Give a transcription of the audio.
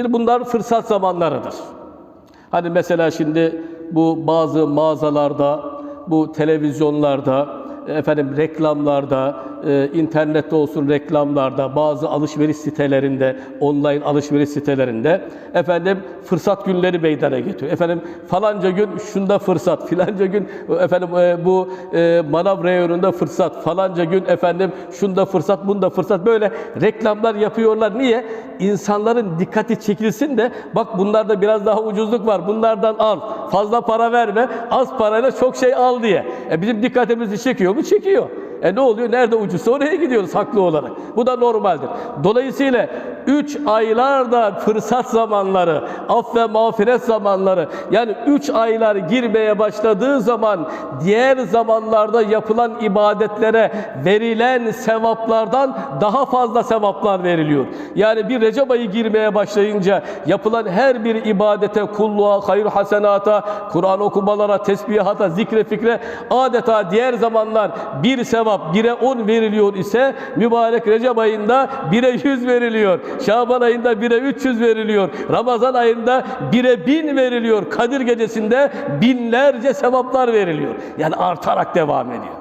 Şimdi bunlar fırsat zamanlarıdır. Hani mesela şimdi bu bazı mağazalarda, bu televizyonlarda, efendim reklamlarda, e, internette olsun reklamlarda, bazı alışveriş sitelerinde, online alışveriş sitelerinde efendim fırsat günleri meydana getiriyor. Efendim falanca gün şunda fırsat, filanca gün efendim e, bu e, manav reyonunda fırsat, falanca gün efendim şunda fırsat, bunda fırsat böyle reklamlar yapıyorlar. Niye? İnsanların dikkati çekilsin de bak bunlarda biraz daha ucuzluk var. Bunlardan al. Fazla para verme. Az parayla çok şey al diye. E bizim dikkatimizi çekiyor? Çekiyor. E ne oluyor? Nerede ucuzsa oraya gidiyoruz haklı olarak. Bu da normaldir. Dolayısıyla 3 aylarda fırsat zamanları, af ve mağfiret zamanları yani 3 aylar girmeye başladığı zaman diğer zamanlarda yapılan ibadetlere verilen sevaplardan daha fazla sevaplar veriliyor. Yani bir Recep ayı girmeye başlayınca yapılan her bir ibadete, kulluğa, hayır hasenata, Kur'an okumalara, tesbihata, zikre fikre adeta diğer zamanlar bir sevap bire on veriliyor ise mübarek Recep ayında bire yüz veriliyor. Şaban ayında bire 300 veriliyor. Ramazan ayında bire bin veriliyor. Kadir gecesinde binlerce sevaplar veriliyor. Yani artarak devam ediyor.